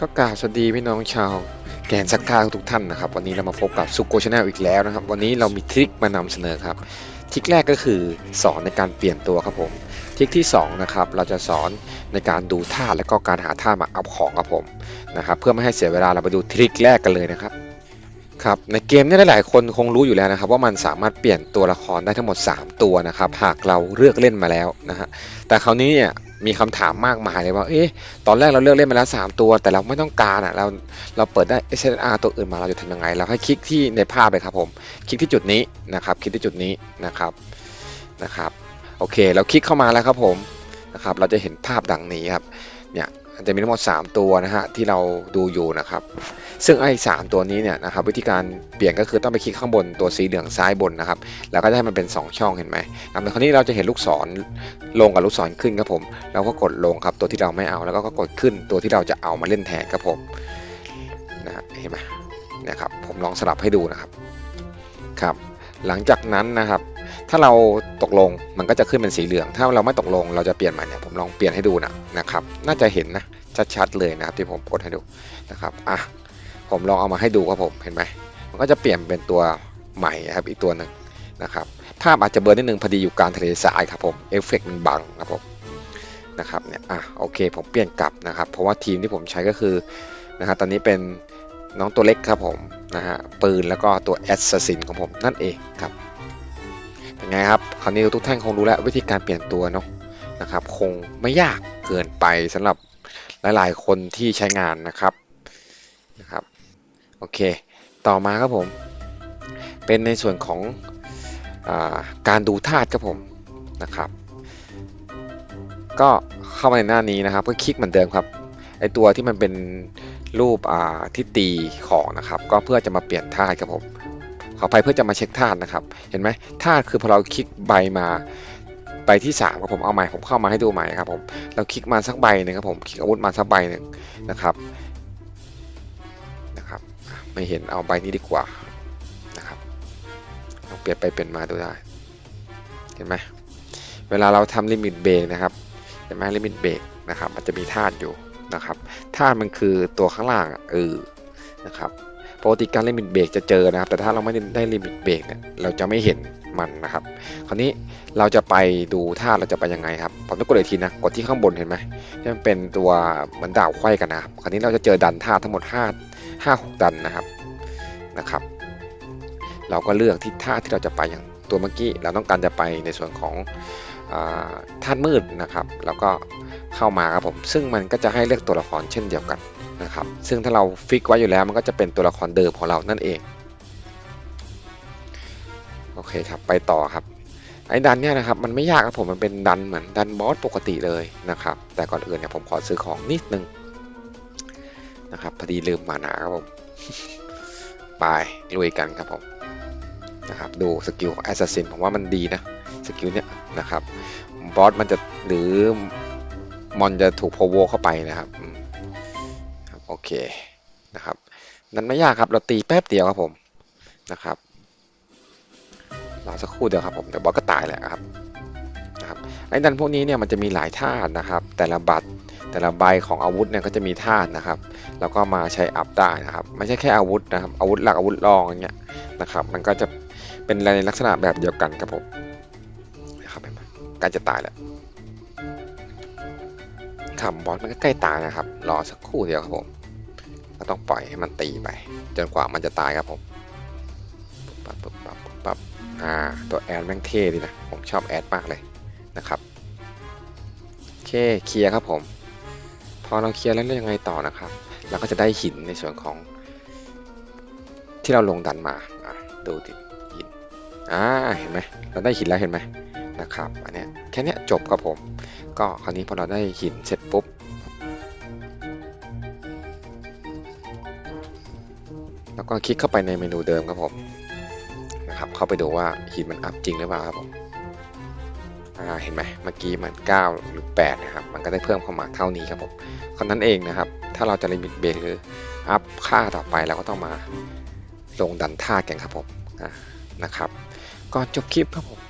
ก็กล่าวสวัสดีพี่น้องชาวแกนซักท่าทุกท่านนะครับ วันนี้เรามาพบกับซุกโกชาแนลอีกแล้วนะครับ วันนี้เรามีทริคมานำเสนอครับทริคแรกก็คือสอนในการเปลี่ยนตัวครับผมทริคที่สองนะครับเราจะสอนในการดูท่าและก็การหาท่ามาอัพของครับผมนะครับเพื่อไม่ให้เสียเวลาเราไปดูทริคแรกกันเลยนะครับครับในเกมนี้หลายๆคนคงรู้อยู่แล้วนะครับ ว่ามันสามารถเปลี่ยนตัวละครได้ทั้งหมด 3 ตัวนะครับ หากเราเลือกเล่นมาแล้วนะฮะแต่คราวนี้เนี่ย มีคำถามมากมายเลยว่า เอ๊ะ ตอนแรกเราเลือกเล่นมาแล้ว 3 ตัว แต่เราไม่ต้องการอะ เรา เราเปิดได้ SNR ตัวอื่นมา เราจะทำยังไง เราให้คลิกที่ในภาพเลยครับผม คลิกที่จุดนี้นะครับ คลิกที่จุดนี้นะครับ นะครับ โอเค เราคลิกเข้ามาแล้วครับผม นะครับ เราจะเห็นภาพดังนี้ครับ เนี่ย จะมีทั้งหมด 3 ตัวนะฮะที่เราดูอยู่นะครับ ซึ่งไอ้สามตัวนี้เนี่ยนะครับวิธีการเปลี่ยนก็คือต้องไปคลิกข้างบนตัวสีเหลืองซ้ายบนนะครับ แล้วก็จะให้มันเป็น 2 ช่องเห็นไหมอะในคราวนี้เราจะเห็นลูกศรลงกับลูกศรขึ้นครับผมเราก็กดลงครับตัวที่เราไม่เอาแล้วก็กดขึ้นตัวที่เราจะเอามาเล่นแทนครับผมนะเห็นไหมนะครับผมลองสลับให้ดูนะครับครับ หลังจากนั้นนะครับ ถ้าเราตกลงมันก็จะขึ้นเป็นสีเหลือง ถ้าเราไม่ตกลงเราจะเปลี่ยนใหม่เนี่ยผมลองเปลี่ยนให้ดูนะนะครับ น่าจะเห็นนะชัดๆเลยนะครับที่ผมกดให้ดูนะครับอะผมลองเอามาให้ดูครับผมเห็นไหมมันก็จะเปลี่ยนเป็นตัวใหม่ครับอีกตัวหนึ่งนะครับภาพอาจจะเบลอนิดนึงพอดีอยู่กลางทะเลทรายครับผมเอฟเฟกต์มันบังครับผมนะครับเนี่ยอะโอเคผมเปลี่ยนกลับนะครับ เพราะว่าทีมที่ผมใช้ก็คือนะฮะตอนนี้เป็นน้องตัวเล็กครับผมนะฮะปืนแล้วก็ตัวแอสซัสซินของผมนั่นเองครับ เป็นไงครับคราวนี้ทุกท่านคงรู้แล้ววิธีการเปลี่ยนตัวเนาะนะครับ คงไม่ยากเกินไปสำหรับหลายๆ คนที่ใช้งานนะครับนะครับโอเค ต่อมาครับผม เป็นในส่วนของอาการดูธาตุครับผมนะครับ ก็เข้ามาในหน้านี้นะครับ ก็คลิกเหมือนเดิมครับไอตัวที่มันเป็นรูปอ่าที่ตีของนะครับ ก็เพื่อจะมาเปลี่ยนธาตุครับผม อไปเพื่อจะมาเช็คธาตุนะครับ เห็นไหมธาตุคือพอเราคลิกใบมาใบที่3ครับผมเอาใหม่ผมเข้ามาให้ดูใหม่ครับผมเราคลิกมาสักใบหนึ่งครับผมคลิกอาวุธมาสักใบหนึ่งนะครับนะครับ ไม่เห็นเอาใบนี้ดีกว่านะครับลองเปลี่ยนไปเปลี่ยนมาดูได้ เห็นไหมเวลาเราทำลิมิตเบรกนะครับเห็นไหมลิมิตเบรกนะครับ มันจะมีธาตุอยู่นะครับธาตุมันคือตัวข้างล่างเออนะครับ ปกติการลิมิตเบรกจะเจอนะครับ แต่ถ้าเราไม่ได้ลิมิตเบรกเนี่ยเราจะไม่เห็นมันนะครับ คราวนี้เราจะไปดูธาเราจะไปยังไงครับผมต้องกดอีกทีนะกดที่ข้างบนเห็นไหมที่มันเป็นตัวเหมือนดาวไขว้กันนะครับคราวนี้เราจะเจอดันธาทั้งหมด5 5 6ดันนะครับนะครับ เราก็เลือกที่ท่าที่เราจะไปอย่างตัวเมื่อกี้เราต้องการจะไปในส่วนของอาธาตุมืดนะครับ แล้วก็เข้ามาครับผมซึ่งมันก็จะให้เลือกตัวละครเช่นเดียวกัน นะครับ ซึ่งถ้าเราฟิกไว้อยู่แล้วมันก็จะเป็นตัวละครเดิมของเรานั่นเอง โอเคครับ ไปต่อครับ ไอ้ดันเนี่ยนะครับมันไม่ยากครับผมมันเป็นดันเหมือนดันบอสปกติเลยนะครับ แต่ก่อนอื่นเนี่ยผมขอซื้อของนิดนึงนะครับพอดีลืมมานาครับผม ไปลุยกันครับผมนะครับดูสกิลของแอสซัสซินผมว่ามันดีนะสกิลเนี้ยนะครับบอสมันจะหรือมอนจะถูกโพโวเข้าไปนะครับ โอเคนะครับนั้นไม่ยากครับเราตีแป๊บเดียวครับผมนะครับรอสักครู่เดียวครับผมเดี๋ยวบอสก็ตายแหละครับนะครับไอ้ดันพวกนี้เนี่ยมันจะมีหลายธาตุนะครับ แต่ละบัตรแต่ละใบของอาวุธเนี่ยก็จะมีธาตุนะครับ แล้วก็มาใช้อัพได้นะครับ ไม่ใช่แค่อาวุธนะครับ อาวุธหลักอาวุธรองอย่างเงี้ยนะครับ มันก็จะเป็นในลักษณะแบบเดียวกันครับผมนะครับเห็นไหมใกล้จะตายแล้วขำบอสมันก็ใกล้ตายนะครับ รอสักครู่เดียวครับผม เราต้องปล่อยให้มันตีไป จนกว่ามันจะตายครับผมปุ๊บปั๊บปั๊บปั๊บอ่าตัวแอดแม่งเท่ดีนะ ผมชอบแอดมากเลยนะครับโอเคเคลียร์ครับผม พอเราเคลียร์แล้วเรายังไงต่อนะครับ เราก็จะได้หินในส่วนของ ที่เราลงดันมาอะดูดิหินอ่าเห็นไหมเราได้หินแล้วเห็นไหมนะครับอันนี้แค่นี้จบครับผม ก็คราวนี้พอเราได้หินเสร็จปุ๊บ แล้วก็คลิกเข้าไปในเมนูเดิมครับผมนะครับเข้าไปดูว่าหินมันอัพจริงหรือเปล่าครับผมเห็นไหมเมื่อกี้มัน 9 หรือ 8 นะครับ มันก็ได้เพิ่มเข้ามาเท่านี้ครับผมเท่านั้นเองนะครับ ถ้าเราจะลิมิตเบรกหรืออัพค่าต่อไปเราก็ต้องมาลงดันท่าแก่งครับผมนะครับก่อนจบคลิปครับผม